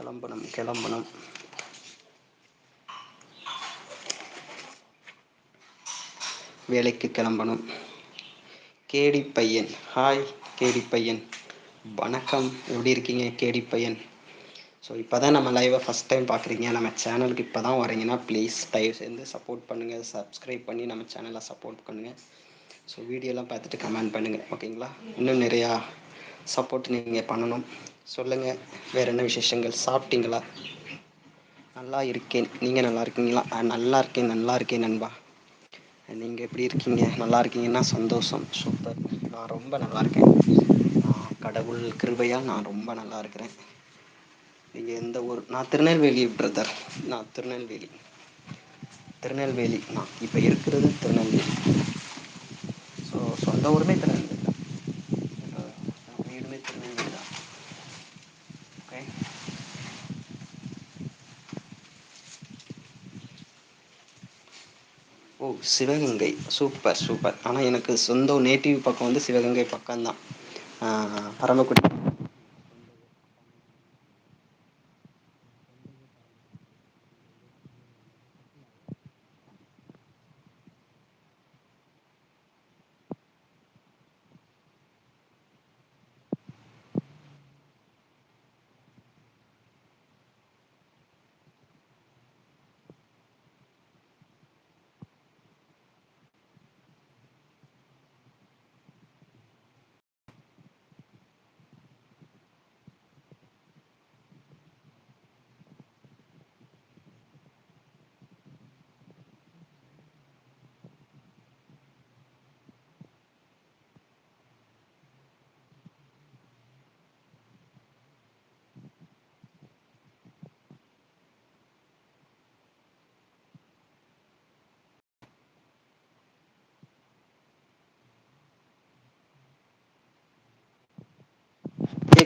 கிளம்பணும் கிளம்பணும். வேலைக்கு கிளம்பணும். கேடி பையன். ஹாய் கேடி பையன். வணக்கம். எப்படி இருக்கீங்க கேடி பையன்? ஸோ இப்போ தான் நம்ம லைவை ஃபஸ்ட் டைம் பார்க்குறீங்க. நம்ம சேனலுக்கு இப்போ தான் வரீங்கன்னா ப்ளீஸ் தயவு சேர்ந்து சப்போர்ட் பண்ணுங்கள் சப்ஸ்கிரைப் பண்ணி நம்ம சேனலை சப்போர்ட் பண்ணுங்கள் ஸோ வீடியோலாம் பார்த்துட்டு கமெண்ட் பண்ணுங்கள் ஓகேங்களா இன்னும் நிறையா சப்போர்ட் நீங்கள் பண்ணணும். சொல்லுங்கள் வேறு என்ன விசேஷங்கள்? சாப்பிட்டீங்களா? நல்லா இருக்கேன். நீங்கள் நல்லா இருக்கீங்களா? நல்லா இருக்கேன் நல்லா இருக்கேன் நண்பா. நீங்கள் எப்படி இருக்கீங்க? நல்லா இருக்கீங்கன்னா சந்தோஷம். சூப்பர். நான் ரொம்ப நல்லா இருக்கேன். கடவுள் கிருபையாக நான் ரொம்ப நல்லா இருக்கிறேன். நீங்கள் எந்த ஊர்? நான் திருநெல்வேலி பிரதர் நான் திருநெல்வேலி. திருநெல்வேலி. நான் இப்போ இருக்கிறது திருநெல்வேலி. ஸோ சொந்த ஊருமே திருநெல்வேலி தான் என்னோட நம்ம வீடுமே திருநெல்வேலி தான் okay oh Sivaganga. Super super ஆனால் எனக்கு சொந்த நேட்டிவ் பக்கம் வந்து சிவகங்கை பக்கம்தான். பரமக்குடி.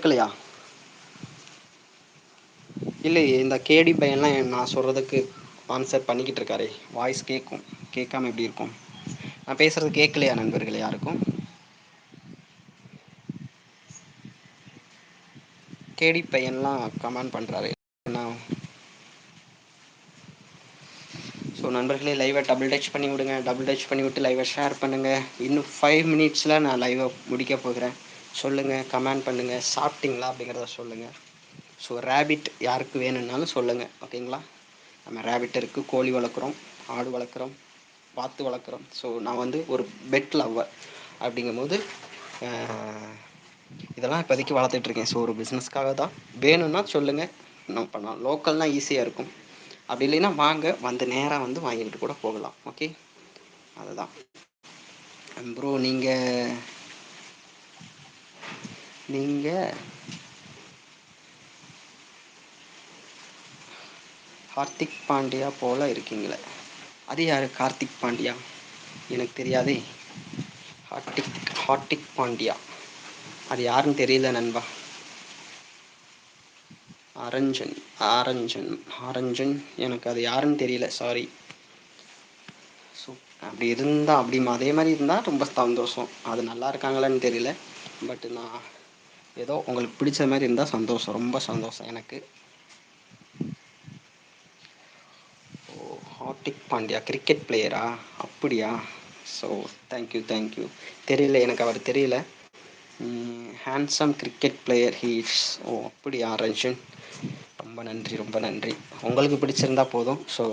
கேட்கலையா? இல்லையே இந்த கேடி பையன்லாம் நான் சொல்கிறதுக்கு ஆன்சர் பண்ணிக்கிட்டு இருக்காரே. வாய்ஸ் கேட்கும் கேட்காம எப்படி இருக்கும்? நான் பேசுகிறது கேட்கலையா நண்பர்கள் யாருக்கும்? கேடி பையன்லாம் கமெண்ட் பண்ணுறாரு நான் ஸோ நண்பர்களே லைவை டபுள் டச் பண்ணி விடுங்க. டபுள் டச் பண்ணி விட்டு லைவை ஷேர் பண்ணுங்கள் இன்னும் ஃபைவ் மினிட்ஸில் நான் லைவை முடிக்க போகிறேன். சொல்லுங்கள் கமெண்ட் பண்ணுங்கள் சாப்பிட்டீங்களா அப்படிங்கிறத சொல்லுங்கள் ஸோ ரேபிட் யாருக்கு வேணும்னாலும் சொல்லுங்கள் ஓகேங்களா நம்ம ரேபிட் இருக்குது கோழி வளர்க்குறோம் ஆடு வளர்க்குறோம் வாத்து வளர்க்குறோம். ஸோ நான் வந்து ஒரு பெட் லவ்வர் அப்படிங்கும்போது இதெல்லாம் இப்போதைக்கு வளர்த்துட்ருக்கேன் ஸோ ஒரு பிஸ்னஸ்க்காக தான். வேணும்னா சொல்லுங்கள் இன்னும் பண்ணலாம் லோக்கல்னால் ஈஸியாக இருக்கும். அப்படி இல்லைன்னா வாங்க வந்து நேராக வந்து வாங்கிட்டு கூட போகலாம் ஓகே அதுதான். ப்ரோ நீங்கள் நீங்கள் கார்த்திக் பாண்டியா போல இருக்கீங்களே. அது யார் கார்த்திக் பாண்டியா? எனக்கு தெரியாதே. ஹார்டிக் ஹார்டிக் பாண்டியா. அது யாருன்னு தெரியல நண்பா. அரஞ்சன் ஆரஞ்சன் ஆரஞ்சன் எனக்கு அது யாருன்னு தெரியல சாரி ஸோ அப்படி இருந்தால் அப்படி அதே மாதிரி இருந்தால் ரொம்ப சந்தோஷம். அது நல்லா இருக்காங்களான்னு தெரியல. பட் நான் ஏதோ உங்களுக்கு பிடிச்ச மாதிரி இருந்தால் சந்தோஷம் ரொம்ப சந்தோஷம் எனக்கு. ஓ ஹார்டிக் பாண்டியா கிரிக்கெட் பிளேயரா அப்படியா? ஸோ தேங்க்யூ தேங்க்யூ தெரியல எனக்கு அவர் தெரியல. ஹேண்ட்ஸம் கிரிக்கெட் பிளேயர் ஹீஸ் ஓ அப்படியா ரஞ்சன்? ரொம்ப நன்றி ரொம்ப நன்றி. உங்களுக்கு பிடிச்சிருந்தா போதும். ஸோ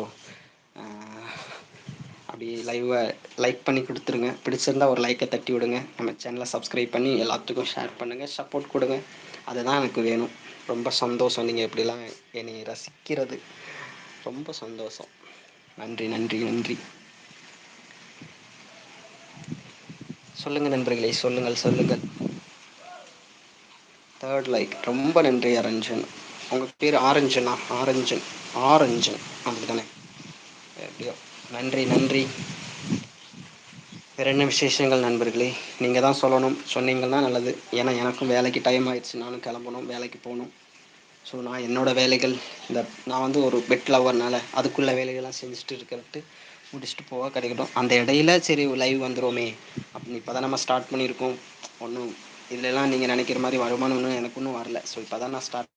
அப்படி லைவை லைக் பண்ணி கொடுத்துருங்க. பிடிச்சிருந்தா ஒரு லைக்கை தட்டி விடுங்க. நம்ம சேனலை சப்ஸ்கிரைப் பண்ணி எல்லாத்துக்கும் ஷேர் பண்ணுங்கள் சப்போர்ட் கொடுங்க. அதுதான் எனக்கு வேணும். ரொம்ப சந்தோஷம். நீங்கள் இப்படிலாம் என்னை ரசிக்கிறது. ரொம்ப சந்தோஷம். நன்றி நன்றி நன்றி. சொல்லுங்கள் நண்பர்களே சொல்லுங்கள் சொல்லுங்கள். தேர்ட் லைக் ரொம்ப நன்றி அரஞ்சன் உங்கள் பேர் ஆரஞ்சனா ஆரஞ்சன். ஆரஞ்சன். அப்படி தானே எப்படியோ. நன்றி நன்றி. வேறு என்ன விசேஷங்கள் நண்பர்களே? நீங்கள் தான் சொல்லணும். சொன்னீங்கன்னா நல்லது. ஏன்னா எனக்கும் வேலைக்கு டைம் ஆயிடுச்சு. நானும் கிளம்பணும். வேலைக்கு போகணும். ஸோ நான் என்னோடய வேலைகள் இந்த நான் வந்து ஒரு பெட் லவர்னால அதுக்குள்ள வேலைகள்லாம் செஞ்சுட்டு இருக்கிறது முடிச்சுட்டு போக கிடைக்கட்டும். அந்த இடையில சரி லைவ் வந்துருமே அப்படின்னு இப்போ தான் நம்ம ஸ்டார்ட் பண்ணியிருக்கோம். ஒன்றும் இதுலலாம் நீங்கள் நினைக்கிற மாதிரி வருமானம் ஒன்றும் எனக்கு ஒன்றும் வரல. ஸோ இப்போ தான் நான் ஸ்டார்ட்